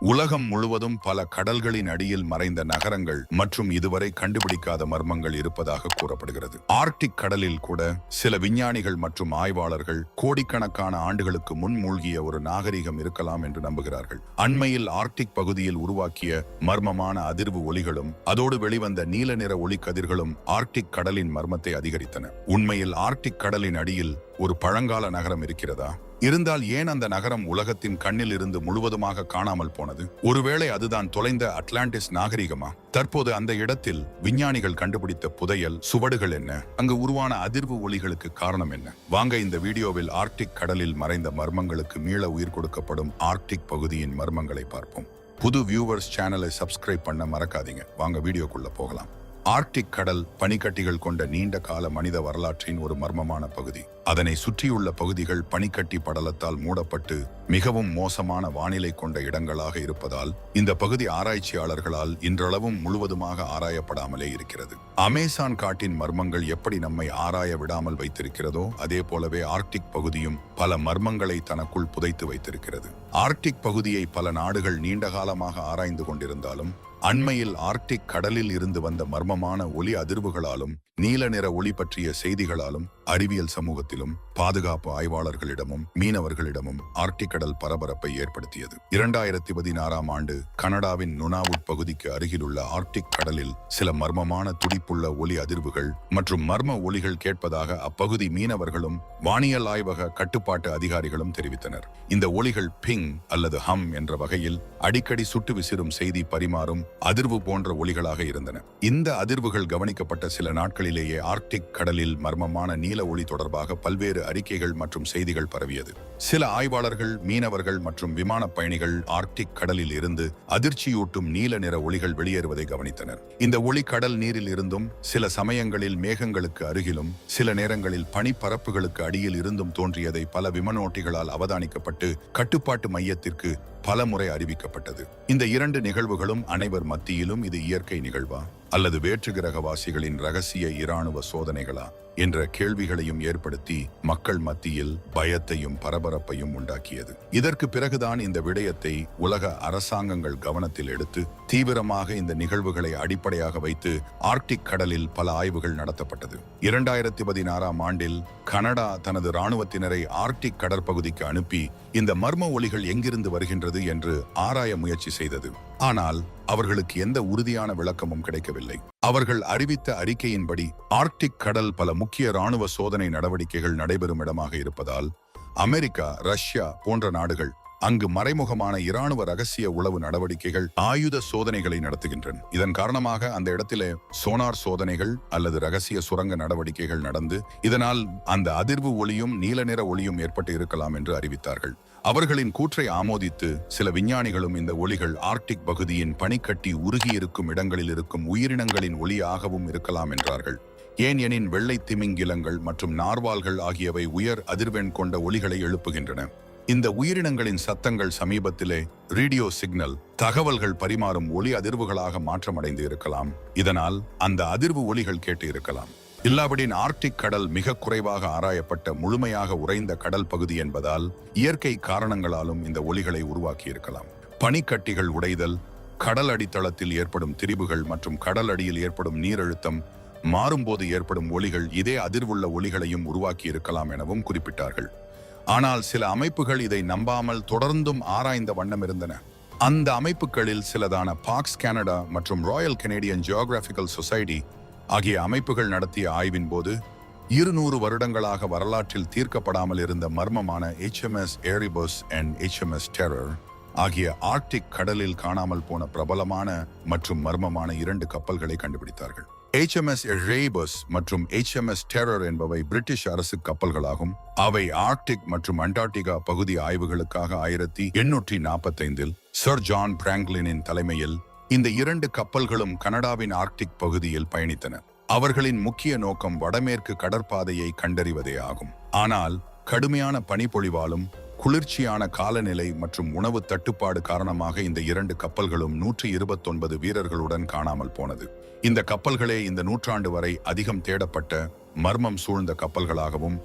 உலகம் முழுவதும் பல கடல்களின் அடியில் மறைந்த நகரங்கள் மற்றும் இதுவரை கண்டுபிடிக்காத மர்மங்கள் இருப்பதாக கூறப்படுகிறது. ஆர்க்டிக் கடலில் கூட சில விஞ்ஞானிகள் மற்றும் ஆய்வாளர்கள் கோடிக்கணக்கான ஆண்டுகளுக்கு முன் மூழ்கிய ஒரு நாகரிகம் இருக்கலாம் என்று நம்புகிறார்கள். அண்மையில் ஆர்க்டிக் பகுதியில் உருவாக்கிய மர்மமான அதிர்வு ஒலிகளும் அதோடு வெளிவந்த நீல நிற ஒளி கதிர்களும் ஆர்க்டிக் கடலின் மர்மத்தை அதிகரித்தன. உண்மையில் ஆர்க்டிக் கடலின் அடியில் ஒரு பழங்கால நகரம் இருக்கிறதா? இருந்தால் ஏன் அந்த நகரம் உலகத்தின் கண்ணில் இருந்து முழுவதுமாக காணாமல் போனது? ஒருவேளை அதுதான் தொலைந்த அட்லாண்டிஸ் நாகரிகமா? தற்போது அந்த இடத்தில் விஞ்ஞானிகள் கண்டுபிடித்த புதையல் சுவடுகள் என்ன? அங்கு உருவான அதிர்வு ஒளிகளுக்கு காரணம் என்ன? வாங்க இந்த வீடியோவில் ஆர்க்டிக் கடலில் மறைந்த மர்மங்களுக்கு மீள உயிர் கொடுக்கப்படும் ஆர்க்டிக் பகுதியின் மர்மங்களை பார்ப்போம். புது வியூவர்ஸ் சேனலை சப்ஸ்கிரைப் பண்ண மறக்காதீங்க. வாங்க வீடியோக்குள்ள போகலாம். ஆர்க்டிக் கடல் பனிக்கட்டிகள் கொண்ட நீண்ட கால மனித வரலாற்றின் ஒரு மர்மமான பகுதி. அதனை சுற்றியுள்ள பகுதிகள் பனிக்கட்டி படலத்தால் மூடப்பட்டு மிகவும் மோசமான வானிலை கொண்ட இடங்களாக இருப்பதால் இந்த பகுதி ஆராய்ச்சியாளர்களால் இன்றளவும் முழுவதுமாக ஆராயப்படாமலே இருக்கிறது. அமேசான் காட்டின் மர்மங்கள் எப்படி நம்மை ஆராய விடாமல் வைத்திருக்கிறதோ அதே போலவே ஆர்க்டிக் பகுதியும் பல மர்மங்களை தனக்குள் புதைத்து வைத்திருக்கிறது. ஆர்க்டிக் பகுதியை பல நாடுகள் நீண்ட காலமாக ஆராய்ந்து கொண்டிருந்தாலும் அண்மையில் ஆர்க்டிக் கடலில் இருந்து வந்த மர்மமான ஒலி அதிர்வுகளாலும் நீல நிற ஒளி பற்றிய செய்திகளாலும் அறிவியல் சமூகத்திலும் பாதுகாப்பு ஆய்வாளர்களிடமும் மீனவர்களிடமும் ஆர்க்டிக் கடல் பரபரப்பை ஏற்படுத்தியது. இரண்டாயிரத்தி பதினாறாம் ஆண்டு கனடாவின் நுனாவுட் பகுதிக்கு அருகிலுள்ள ஆர்க்டிக் கடலில் சில மர்மமான துடிப்புள்ள ஒலி அதிர்வுகள் மற்றும் மர்ம ஒலிகள் கேட்பதாக அப்பகுதி மீனவர்களும் வானியல் ஆய்வக கட்டுப்பாட்டு அதிகாரிகளும் தெரிவித்தனர். இந்த ஒலிகள் பிங் அல்லது ஹம் என்ற வகையில் அடிக்கடி சுட்டு விசிறும் செய்தி பரிமாறும் அதிர்வு போன்ற ஒளிகளாக இருந்தன. இந்த அதிர்வுகள் கவனிக்கப்பட்ட சில நாட்களிலேயே ஆர்க்டிக் கடலில் மர்மமான நீல ஒளி தொடர்பாக பல்வேறு அறிக்கைகள் மற்றும் செய்திகள் பரவியது. சில ஆய்வாளர்கள் மீனவர்கள் மற்றும் விமானப் பயணிகள் ஆர்க்டிக் கடலில் இருந்து அதிர்ச்சியூட்டும் நீல நிற ஒளிகள் வெளியேறுவதை கவனித்தனர். இந்த ஒளி கடல் நீரில் இருந்தும் சில சமயங்களில் மேகங்களுக்கு அருகிலும் சில நேரங்களில் பனிப்பரப்புகளுக்கு அடியில் இருந்தும் தோன்றியதை பல விமனோட்டிகளால் அவதானிக்கப்பட்டு கட்டுப்பாட்டு மையத்திற்கு பல முறை அறிவிக்கப்பட்டது. இந்த இரண்டு நிகழ்வுகளும் அனைவர் மத்தியிலும் இது இயற்கை நிகழ்வா? அல்லது வேற்று கிரகவாசிகளின் ரகசிய இராணுவ சோதனைகளா என்ற கேள்விகளையும் ஏற்படுத்தி மக்கள் மத்தியில் பயத்தையும் பரபரப்பையும் உண்டாக்கியது. இதற்கு பிறகுதான் இந்த விடயத்தை உலக அரசாங்கங்கள் கவனத்தில் எடுத்து தீவிரமாக இந்த நிகழ்வுகளை அடிப்படையாக வைத்து ஆர்க்டிக் கடலில் பல ஆய்வுகள் நடத்தப்பட்டது. இரண்டாயிரத்தி பதினாறாம் ஆண்டில் கனடா தனது ராணுவத்தினரை ஆர்க்டிக் கடற்பகுதிக்கு அனுப்பி இந்த மர்ம ஒளிகள் எங்கிருந்து வருகின்றது என்று ஆராய முயற்சி செய்தது. ஆனால் அவர்களுக்கு எந்த உறுதியான விளக்கமும் கிடைக்கவில்லை. அவர்கள் அறிவித்த அறிக்கையின்படி ஆர்க்டிக் கடல் பல முக்கிய ராணுவ சோதனை நடவடிக்கைகள் நடைபெறும் இடமாக இருப்பதால் அமெரிக்கா ரஷ்யா போன்ற நாடுகள் அங்கு மறைமுகமான இராணுவ ரகசிய உளவு நடவடிக்கைகள் ஆயுத சோதனைகளை நடத்துகின்றன. இதன் காரணமாக அந்த இடத்திலே சோனார் சோதனைகள் அல்லது ரகசிய சுரங்க நடவடிக்கைகள் நடந்து இதனால் அந்த அதிர்வு ஒளியும் நீல நிற ஒளியும் ஏற்பட்டு இருக்கலாம் என்று அறிவித்தார்கள். அவர்களின் கூற்றை ஆமோதித்து சில விஞ்ஞானிகளும் இந்த ஒளிகள் ஆர்க்டிக் பகுதியின் பனிக்கட்டி உருகியிருக்கும் இடங்களில் இருக்கும் உயிரினங்களின் ஒளியாகவும் இருக்கலாம் என்றார்கள். ஏன் எனின் வெள்ளை திமிங்கிலங்கள் மற்றும் நார்வால்கள் ஆகியவை உயர் அதிர்வெண் கொண்ட ஒளிகளை எழுப்புகின்றன. இந்த உயிரினங்களின் சத்தங்கள் சமீபத்திலே ரேடியோ சிக்னல் தகவல்கள் பரிமாறும் ஒளி அதிர்வுகளாக மாற்றமடைந்து இருக்கலாம். இதனால் அந்த அதிர்வு ஒலிகள் கேட்டு இருக்கலாம். இல்லாவிடின் ஆர்க்டிக் கடல் மிக குறைவாக ஆராயப்பட்ட முழுமையாக உறைந்த கடல் பகுதி என்பதால் இயற்கை காரணங்களாலும் இந்த ஒலிகளை உருவாக்கி இருக்கலாம். பனிக்கட்டிகள் உடைதல் கடல் அடித்தளத்தில் ஏற்படும் திரிபுகள் மற்றும் கடல் அடியில் ஏற்படும் நீரழுத்தம் மாறும்போது ஏற்படும் ஒலிகள் இதே அதிர்வுள்ள ஒலிகளையும் உருவாக்கி இருக்கலாம் எனவும் குறிப்பிட்டார்கள். ஆனால் சில அமைப்புகள் இதை நம்பாமல் தொடர்ந்தும் ஆராய்ந்த வண்ணம் இருந்தன. அந்த அமைப்புகளில் சிலதான பாக்ஸ் கனடா மற்றும் ராயல் கெனேடியன் ஜியோகிராபிக்கல் சொசைட்டி ஆகிய அமைப்புகள் நடத்திய ஆய்வின் போது இருநூறு வருடங்களாக வரலாற்றில் தீர்க்கப்படாமல் இருந்த மர்மமான HMS Erebus and HMS Terror ஆகிய ஆர்க்டிக் கடலில் காணாமல் போன பிரபலமான மற்றும் மர்மமான இரண்டு கப்பல்களை கண்டுபிடித்தார்கள். எச்எம்எஸ் ரேபஸ் மற்றும் எச்எம்எஸ் டெரர் என்பவை பிரிட்டிஷ் அரசு கப்பல்களாகும். அவை ஆர்க்டிக் மற்றும் அண்டார்டிகா பகுதி ஆய்வுகளுக்காக ஆயிரத்தி எண்ணூற்றி நாற்பத்தைந்தில் சர் ஜான் பிராங்க்லினின் தலைமையில் இந்த இரண்டு கப்பல்களும் கனடாவின் ஆர்க்டிக் பகுதியில் பயணித்தன. அவர்களின் முக்கிய நோக்கம் வடமேற்கு கடற்பாதையை கண்டறிவதே ஆகும். ஆனால் கடுமையான பனிப்பொழிவாலும் குளிர்ச்சியான காலநிலை மற்றும் உணவு தட்டுப்பாடு காரணமாக இந்த இரண்டு கப்பல்களும் நூற்றி இருபத்தொன்பது வீரர்களுடன் காணாமல் போனது. இந்த கப்பல்களே இந்த நூற்றாண்டு வரை அதிகம் தேடப்பட்ட மர்மம் சூழ்ந்த கப்பல்களாகவும்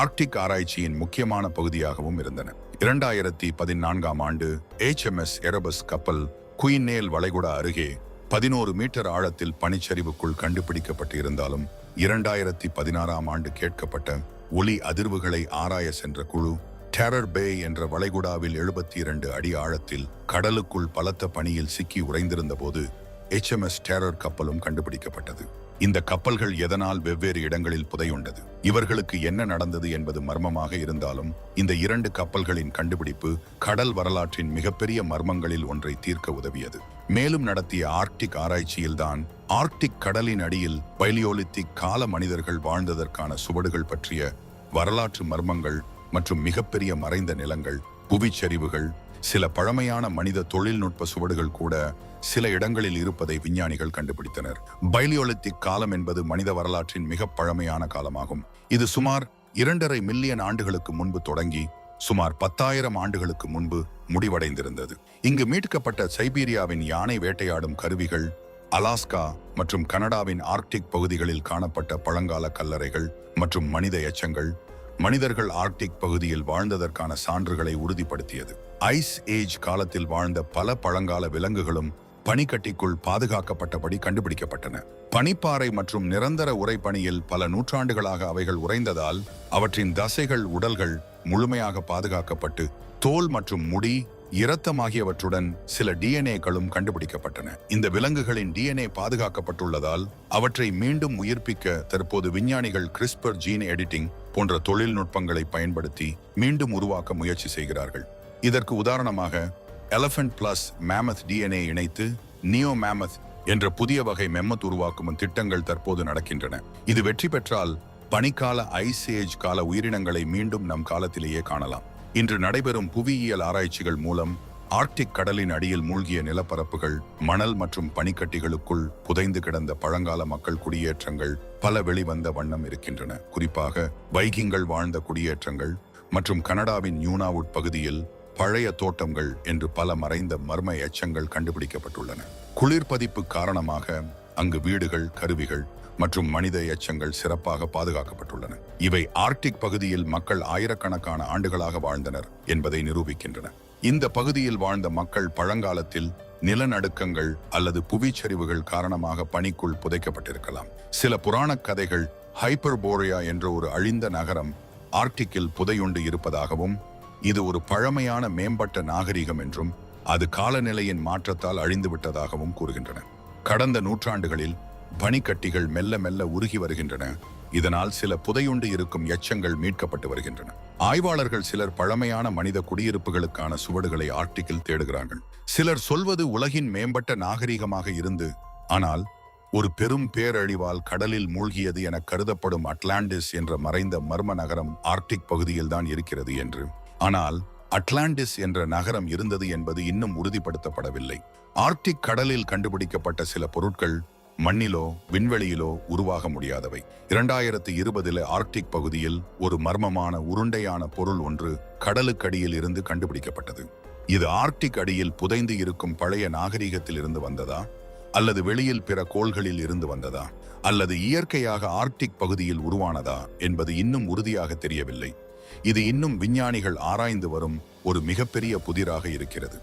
ஆர்க்டிக் ஆராய்ச்சியின் முக்கியமான பகுதியாகவும் இருந்தன. இரண்டாயிரத்தி பதினான்காம் ஆண்டு HMS எரபஸ் கப்பல் குயின்னேல் வளைகுடா அருகே பதினோரு மீட்டர் ஆழத்தில் பனிச்சரிவுக்குள் கண்டுபிடிக்கப்பட்டு இருந்தாலும் இரண்டாயிரத்தி பதினாறாம் ஆண்டு கேட்கப்பட்ட ஒலி அதிர்வுகளை ஆராய சென்ற குழு டெரர் பே என்ற வளைகுடாவில் எழுபத்தி இரண்டு அடி ஆழத்தில் கடலுக்குள் பலத்த பணியில் சிக்கி உறைந்திருந்த போது எஸ் டெரர் கப்பலும் கண்டுபிடிக்கப்பட்டது. இந்த கப்பல்கள் எதனால் வெவ்வேறு இடங்களில் புதையுண்டது? இவர்களுக்கு என்ன நடந்தது என்பது மர்மமாக இருந்தாலும் இந்த இரண்டு கப்பல்களின் கண்டுபிடிப்பு கடல் வரலாற்றின் மிகப்பெரிய மர்மங்களில் ஒன்றை தீர்க்க உதவியது. மேலும் நடத்திய ஆர்க்டிக் ஆராய்ச்சியில்தான் ஆர்க்டிக் கடலின் அடியில் பைலியோலித்திக் கால மனிதர்கள் வாழ்ந்ததற்கான சுவடுகள் பற்றிய வரலாற்று மர்மங்கள் மற்றும் மிகப்பெரிய மறைந்த நிலங்கள் புவிச்சரிவுகள் சில பழமையான மனித தொழில்நுட்ப சுவடுகள் கூட சில இடங்களில் இருப்பதை விஞ்ஞானிகள் கண்டுபிடித்தனர். பைலியோலித்திக் காலம் என்பது மனித வரலாற்றின் மிக பழமையான காலமாகும். இது சுமார் இரண்டரை மில்லியன் ஆண்டுகளுக்கு முன்பு தொடங்கி சுமார் பத்தாயிரம் ஆண்டுகளுக்கு முன்பு முடிவடைந்திருந்தது. இங்கு மீட்கப்பட்ட சைபீரியாவின் யானை வேட்டையாடும் கருவிகள் அலாஸ்கா மற்றும் கனடாவின் ஆர்க்டிக் பகுதிகளில் காணப்பட்ட பழங்கால கல்லறைகள் மற்றும் மனித எச்சங்கள் மனிதர்கள் ஆர்க்டிக் பகுதியில் வாழ்ந்ததற்கான சான்றுகளை உறுதிப்படுத்தியது. ஐஸ் ஏஜ் காலத்தில் வாழ்ந்த பல பழங்கால விலங்குகளும் பனிக்கட்டிக்குள் பாதுகாக்கப்பட்டபடி கண்டுபிடிக்கப்பட்டன. பனிப்பாறை மற்றும் நிரந்தர உரைப்பணியில் பல நூற்றாண்டுகளாக அவைகள் உறைந்ததால் அவற்றின் தசைகள் உடல்கள் முழுமையாக பாதுகாக்கப்பட்டு தோல் மற்றும் முடி இரத்தம் ஆகியவற்றுடன் சில டிஎன்ஏக்களும் கண்டுபிடிக்கப்பட்டன. இந்த விலங்குகளின் டிஎன்ஏ பாதுகாக்கப்பட்டுள்ளதால் அவற்றை மீண்டும் உயிர்ப்பிக்க தற்போது விஞ்ஞானிகள் கிறிஸ்பர் ஜீன் எடிட்டிங் போன்ற தொழில்நுட்பங்களை பயன்படுத்தி மீண்டும் உருவாக்க முயற்சி செய்கிறார்கள். இதற்கு உதாரணமாக எலஃபண்ட் பிளஸ் மேமத் டிஎன்ஏ இணைத்து நியோ மேமத் என்ற புதிய வகை மெம்மத் உருவாக்கும் திட்டங்கள் தற்போது நடக்கின்றன. இது வெற்றி பெற்றால் பனிக்கால ஐஸ் ஏஜ் கால உயிரினங்களை மீண்டும் நம் காலத்திலேயே காணலாம். இன்று நடைபெறும் புவியியல் ஆராய்ச்சிகள் மூலம் ஆர்க்டிக் கடலின் அடியில் மூழ்கிய நிலப்பரப்புகள் மணல் மற்றும் பனிக்கட்டிகளுக்குள் புதைந்து கிடந்த பழங்கால மக்கள் குடியேற்றங்கள் பல வெளிவந்த வண்ணம் இருக்கின்றன. குறிப்பாக வைகிங்கள் வாழ்ந்த குடியேற்றங்கள் மற்றும் கனடாவின் நியூனாவுட் பகுதியில் பழைய தோட்டங்கள் என்று பல மறைந்த மர்ம எச்சங்கள் கண்டுபிடிக்கப்பட்டுள்ளன. குளிர் பதிப்பு காரணமாக அங்கு வீடுகள் கருவிகள் மற்றும் மனித எச்சங்கள் சிறப்பாக பாதுகாக்கப்பட்டுள்ளன. இவை ஆர்க்டிக் பகுதியில் மக்கள் ஆயிரக்கணக்கான ஆண்டுகளாக வாழ்ந்தனர் என்பதை நிரூபிக்கின்றன. இந்த பகுதியில் வாழ்ந்த மக்கள் பழங்காலத்தில் நிலநடுக்கங்கள் அல்லது புவிச்சரிவுகள் காரணமாக பனிக்குள் புதைக்கப்பட்டிருக்கலாம். சில புராணக் கதைகள் ஹைப்பர்போரியா என்ற ஒரு அழிந்த நகரம் ஆர்க்டிக்கில் புதையுண்டு இருப்பதாகவும் இது ஒரு பழமையான மேம்பட்ட நாகரிகம் என்றும் அது காலநிலையின் மாற்றத்தால் அழிந்து விட்டதாகவும் கூறுகின்றன. கடந்த நூற்றாண்டுகளில் பனிக்கட்டிகள் மெல்ல மெல்ல உருகி வருகின்றன. இதனால் சில புதையுண்டு இருக்கும் எச்சங்கள் மீட்கப்பட்டு வருகின்றன. ஆய்வாளர்கள் சிலர் பழமையான மனித குடியிருப்புகளுக்கான சுவடுகளை ஆர்டிக்கில் தேடுகிறார்கள். சிலர் சொல்வது உலகின் மேம்பட்ட நாகரிகமாக இருந்து ஆனால் ஒரு பெரும் பேரழிவால் கடலில் மூழ்கியது என கருதப்படும் அட்லாண்டிஸ் என்ற மறைந்த மர்ம நகரம் ஆர்க்டிக் பகுதியில்தான் இருக்கிறது என்று. ஆனால் அட்லாண்டிஸ் என்ற நகரம் இருந்தது என்பது இன்னும் உறுதிப்படுத்தப்படவில்லை. ஆர்க்டிக் கடலில் கண்டுபிடிக்கப்பட்ட சில பொருட்கள் மண்ணிலோ விண்வெளியிலோ உருவாக முடியாதவை. இரண்டாயிரத்து இருபதில் ஆர்க்டிக் பகுதியில் ஒரு மர்மமான உருண்டையான பொருள் ஒன்று கடலுக்கடியில் இருந்து கண்டுபிடிக்கப்பட்டது. இது ஆர்க்டிக் அடியில் புதைந்து இருக்கும் பழைய நாகரிகத்தில் இருந்து வந்ததா? அல்லது வெளியில் பிற கோள்களில் இருந்து வந்ததா? அல்லது இயற்கையாக ஆர்க்டிக் பகுதியில் உருவானதா? என்பது இன்னும் உறுதியாக தெரியவில்லை. இது இன்னும் விஞ்ஞானிகள் ஆராய்ந்து வரும் ஒரு மிகப்பெரிய புதிராக இருக்கிறது.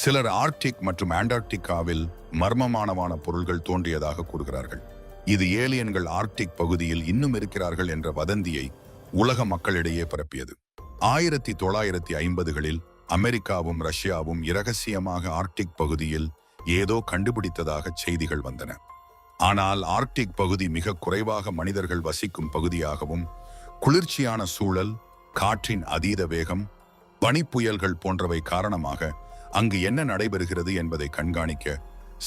சிலர் ஆர்க்டிக் மற்றும் ஆண்டார்டிகாவில் மர்மமானவான பொருள்கள் தோன்றியதாக கூறுகிறார்கள். இது ஏலியன்கள் ஆர்க்டிக் பகுதியில் இன்னும் இருக்கிறார்கள் என்ற வதந்தியை உலக மக்களிடையே பரப்பியது. ஆயிரத்தி தொள்ளாயிரத்தி ஐம்பதுகளில் அமெரிக்காவும் ரஷ்யாவும் இரகசியமாக ஆர்க்டிக் பகுதியில் ஏதோ கண்டுபிடித்ததாக செய்திகள் வந்தன. ஆனால் ஆர்க்டிக் பகுதி மிக குறைவாக மனிதர்கள் வசிக்கும் பகுதியாகவும் குளிர்ச்சியான சூழல் காற்றின் அதீத வேகம் பனிப்புயல்கள் போன்றவை காரணமாக அங்கு என்ன நடைபெறுகிறது என்பதை கண்காணிக்க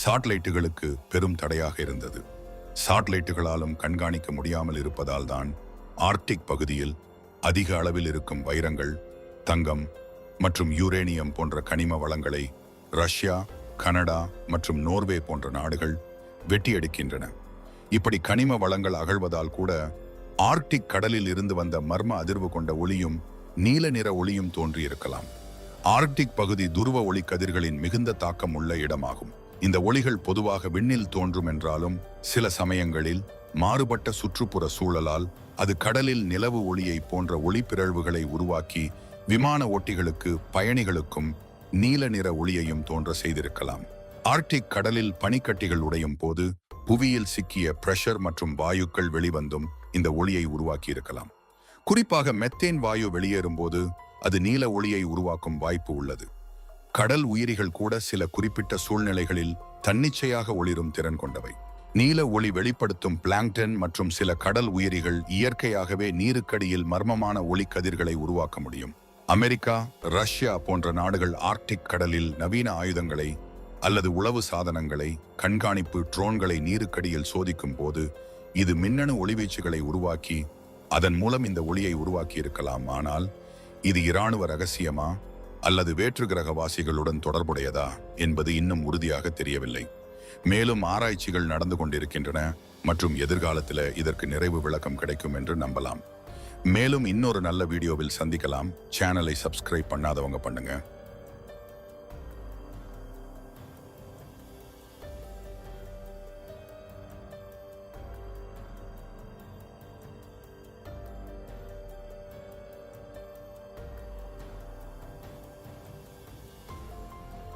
சாட்டலைட்டுகளுக்கு பெரும் தடையாக இருந்தது. சாட்டலைட்டுகளாலும் கண்காணிக்க முடியாமல் இருப்பதால் தான் ஆர்க்டிக் பகுதியில் அதிக அளவில் இருக்கும் வைரங்கள் தங்கம் மற்றும் யூரேனியம் போன்ற கனிம வளங்களை ரஷ்யா கனடா மற்றும் நோர்வே போன்ற நாடுகள் வெட்டியெடுக்கின்றன இப்படி கனிம வளங்கள் அகழ்வதால் கூட ஆர்க்டிக் கடலில் இருந்து வந்த மர்ம அதிர்வு கொண்ட ஒளியும் நீல நிற ஒளியும் தோன்றியிருக்கலாம். ஆர்க்டிக் பகுதி துருவ ஒளி கதிர்களின் மிகுந்த தாக்கம் உள்ள இடமாகும். இந்த ஒளிகள் பொதுவாக விண்ணில் தோன்றும் என்றாலும் சில சமயங்களில் மாறுபட்ட சுற்றுப்புற சூழலால் அது கடலில் நிலவு ஒளியை போன்ற ஒளிப்பிறழ்வுகளை உருவாக்கி விமான ஓட்டிகளுக்கு பயணிகளுக்கும் நீல நிற ஒளியையும் தோன்ற செய்திருக்கலாம். ஆர்க்டிக் கடலில் பனிக்கட்டிகள் உடையும் போது புவியில் சிக்கிய பிரஷர் மற்றும் வாயுக்கள் வெளிவந்தும் இந்த ஒளியை உருவாக்கியிருக்கலாம். குறிப்பாக மெத்தேன் வாயு வெளியேறும் போது அது நீல ஒளியை உருவாக்கும் வாய்ப்பு உள்ளது. கடல் உயிரிகள் கூட சில குறிப்பிட்ட சூழ்நிலைகளில் தன்னிச்சையாக ஒளிரும் திறன் கொண்டவை. நீல ஒளி வெளிப்படுத்தும் பிளாங்டன் மற்றும் சில கடல் உயிரிகள் இயற்கையாகவே நீருக்கடியில் மர்மமான ஒளிக்கதிர்களை உருவாக்க முடியும். அமெரிக்கா ரஷ்யா போன்ற நாடுகள் ஆர்க்டிக் கடலில் நவீன ஆயுதங்களை அல்லது உளவு சாதனங்களை கண்காணிப்பு ட்ரோன்களை நீருக்கடியில் சோதிக்கும் போது இது மின்னணு ஒளிவீச்சுகளை உருவாக்கி அதன் மூலம் இந்த ஒளியை உருவாக்கி இருக்கலாம் ஆனால் இது இராணுவ ரகசியமா அல்லது வேற்று கிரகவாசிகளுடன் தொடர்புடையதா என்பது இன்னும் உறுதியாக தெரியவில்லை. மேலும் ஆராய்ச்சிகள் நடந்து கொண்டிருக்கின்றன மற்றும் எதிர்காலத்தில் இதற்கு நிறைவு விளக்கம் கிடைக்கும் என்று நம்பலாம். மேலும் இன்னொரு நல்ல வீடியோவில் சந்திக்கலாம். சேனலை சப்ஸ்கிரைப் பண்ணாதவங்க பண்ணுங்கள்